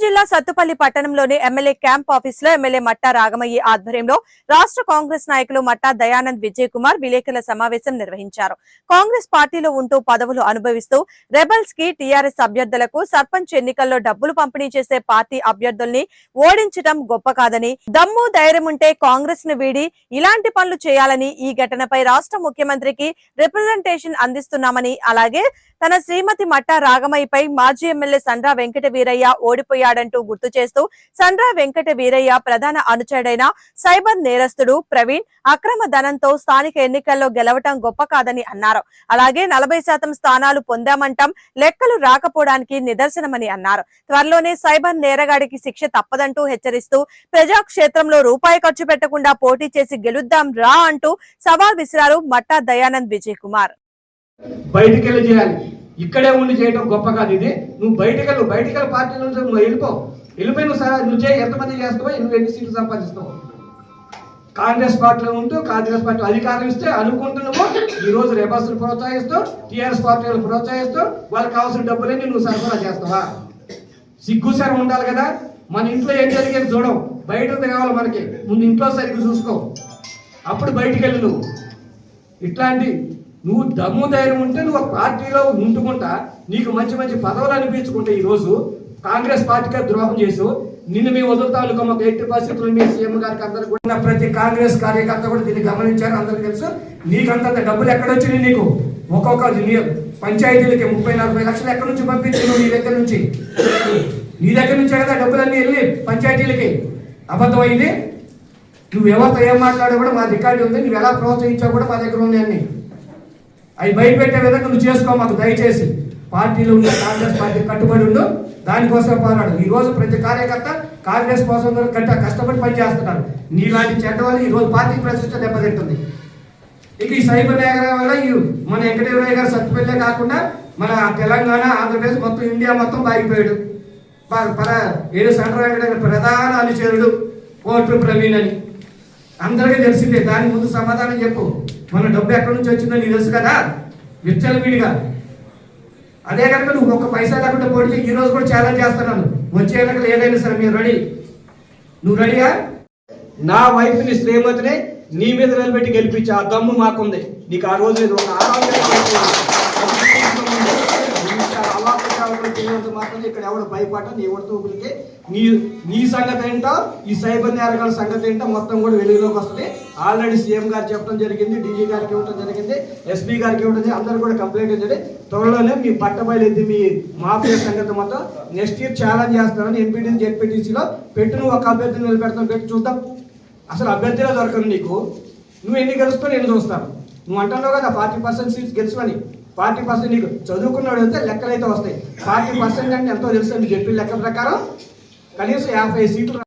జిల్లా సత్తుపల్లి పట్టణంలోని MLA camp ఆఫీస్లో ఎమ్మెల్యే మట్టా రాగమయ్య ఆధ్వర్యంలో రాష్ట్ర కాంగ్రెస్ నాయకులు మట్టా దయానంద్ విజయ్ కుమార్ విలేకరుల సమావేశం నిర్వహించారు. కాంగ్రెస్ పార్టీలో ఉంటూ పదవులు అనుభవిస్తూ రెబల్స్కి టీఆర్ఎస్ అభ్యర్థులకు సర్పంచ్ ఎన్నికల్లో డబ్బులు పంపిణీ చేసే పార్టీ అభ్యర్థుల్ని ఓడించడం గొప్ప కాదని దమ్ము ధైర్యం ఉంటే కాంగ్రెస్ను వీడి ఇలాంటి పనులు చేయాలని ఈ ఘటనపై రాష్ట్ర ముఖ్యమంత్రికి రిప్రజెంటేషన్ అందిస్తున్నామని అలాగే తన శ్రీమతి మట్టా రాగమయ్యపై మాజీ ఎమ్మెల్యే సండ్రా వెంకట వీరయ్య ఓడిపోయారు చేశాడంటూ గుర్తు చేస్తూ సండ్రా వెంకట వీరయ్య ప్రధాన అనుచరుడైన సైబర్ నేరస్తుడు ప్రవీణ్ అక్రమ ధనంతో స్థానిక ఎన్నికల్లో గెలవటం గొప్ప కాదని అన్నారు. అలాగే నలభై శాతం స్థానాలు పొందామంటాం లెక్కలు రాకపోవడానికి నిదర్శనమని అన్నారు. త్వరలోనే సైబర్ నేరగాడికి శిక్ష తప్పదంటూ హెచ్చరిస్తూ ప్రజాక్షేత్రంలో రూపాయి ఖర్చు పెట్టకుండా పోటీ చేసి గెలుద్దాం రా అంటూ సవాల్ విసిరారు మట్టా దయానంద్ విజయ్ కుమార్. బయటికి చేయాలి. ఇక్కడే ఉండి చేయడం గొప్ప కాదు ఇది. నువ్వు బయటకు వెళ్ళు బయటకు వెళ్ళి పార్టీ నుంచి నువ్వు వెళ్ళిపో. వెళ్ళిపోయి నువ్వు సార్ నువ్వు చేయి ఎంతమంది చేస్తావో నువ్వు ఎన్ని సీట్లు సంపాదిస్తావు. కాంగ్రెస్ పార్టీలో ఉంటూ కాంగ్రెస్ పార్టీ అధికారం ఇస్తే అనుకుంటున్నావు ఈ రోజు రెబల్స్ని ప్రోత్సహిస్తూ టీఆర్ఎస్ పార్టీలు ప్రోత్సహిస్తూ వాళ్ళకి కావాల్సిన డబ్బులన్నీ నువ్వు సరఫరా చేస్తావా? సిగ్గు సరే ఉండాలి కదా. మన ఇంట్లో ఏం జరిగేది చూడవు. బయట కావాలి మనకి. ముందు ఇంట్లో సరిగ్గా చూసుకో. అప్పుడు బయటికి వెళ్ళు నువ్వు. ఇట్లాంటి నువ్వు దమ్ము ధైర్యం ఉంటే నువ్వు పార్టీలో ఉంటుకుంటా. నీకు మంచి మంచి పదవులు అనిపించుకుంటే ఈరోజు కాంగ్రెస్ పార్టీకి ద్రోహం చేసు నిన్ను మేము వదులుతాం అనుకో మాకు ఎట్టి పరిస్థితులు మీ సీఎం గారికి అందరు కూడా ప్రతి కాంగ్రెస్ కార్యకర్త కూడా దీన్ని గమనించారు. అందరికీ తెలుసు. నీకంతంత డబ్బులు ఎక్కడ వచ్చినాయి నీకు? ఒక్కొక్క పంచాయతీలకి ముప్పై నలభై లక్షలు ఎక్కడి నుంచి పంపించాను నీ దగ్గర నుంచి? నీ దగ్గర నుంచే కదా డబ్బులన్నీ వెళ్ళి పంచాయతీలకి? అబద్ధం అయింది? నువ్వు ఎవరితో ఏం మాట్లాడా కూడా మా రికార్డు ఉంది. నువ్వు ఎలా ప్రోత్సహించావు కూడా మా దగ్గర ఉంది అన్నీ. అవి భయపెట్టే విధంగా నువ్వు చేసుకో మాకు దయచేసి. పార్టీలు ఉన్న కాంగ్రెస్ పార్టీ కట్టుబడి ఉండు దానికోసం పోరాడు. ఈ రోజు ప్రతి కార్యకర్త కాంగ్రెస్ కోసం కట్ట కష్టపడి పనిచేస్తున్నారు నీలాంటి చెడ్డ వల్ల ఈ రోజు పార్టీ ప్రతిష్ట దెబ్బతింటుంది. ఇక ఈ సైబర్ నగరం వల్ల ఈ మన వెంకటేశ్వరయ్య గారు సత్తుపల్లే కాకుండా మన తెలంగాణ ఆంధ్రప్రదేశ్ మొత్తం ఇండియా మొత్తం బాగిపోయాడు ప- పర ఏడు సెంటర్ వెంకటేశ్వర ప్రధాన అనుచరుడు కోర్టు ప్రవీణ్ అని. అందరికీ తెలిసిందే దాని ముందు సమాధానం చెప్పు. మన డబ్బు ఎక్కడి నుంచి వచ్చిందో నీకు తెలుసు కదా? విడిగా. అదే కనుక నువ్వు ఒక్క పైసా లేకుండా పోటీ ఈ రోజు కూడా ఛాలెంజ్ చేస్తున్నాను. వచ్చే కనుక ఏదైనా సరే మీరు రెడీ నువ్వు రెడీగా నా వైఫ్ని శ్రీమతిని నీ మీద నిలబెట్టి గెలిపించి ఆ దమ్ము మాకుంది. నీకు ఆ రోజు లేదు ఒక ఆరాధన మాత్రం ఇక్కడ ఎవడు భయపడ నీ తూపులకి. నీ నీ సంగతి ఏంటో ఈ సైబర్ నేరగాల సంగతి ఏంటో మొత్తం కూడా వెలుగులోకి వస్తుంది. ఆల్రెడీ సీఎం గారు చెప్పడం జరిగింది డీజీ గారికి ఇవ్వడం జరిగింది ఎస్పీ గారికి ఇవ్వడం జరిగింది అందరూ కూడా కంప్లైంట్ జరిగింది త్వరలోనే మీ పట్టబయలు మీ మాఫియా సంగతి మొత్తం నెక్స్ట్ ఇయర్ ఛాలెంజ్ చేస్తారని ఎంపీడీ జెడ్పీటీసీలో పెట్టు ఒక అభ్యర్థిని నిలబెడతాం పెట్టి చూద్దాం. అసలు అభ్యర్థిలో దొరకదు నీకు. నువ్వు ఎన్ని గెలుస్తావు నేను చూస్తాను. నువ్వు అంటున్నావు కదా ఫార్టీ పర్సెంట్ సీట్స్ గెలుచుకొని. ఫార్టీ పర్సెంట్ నీకు చదువుకున్నాడు అయితే లెక్కలు అయితే వస్తాయి. ఫార్టీ పర్సెంట్ అంటే ఎంతో తెలుసు అని చెప్పిన లెక్క ప్రకారం కనీసం యాభై సీట్లు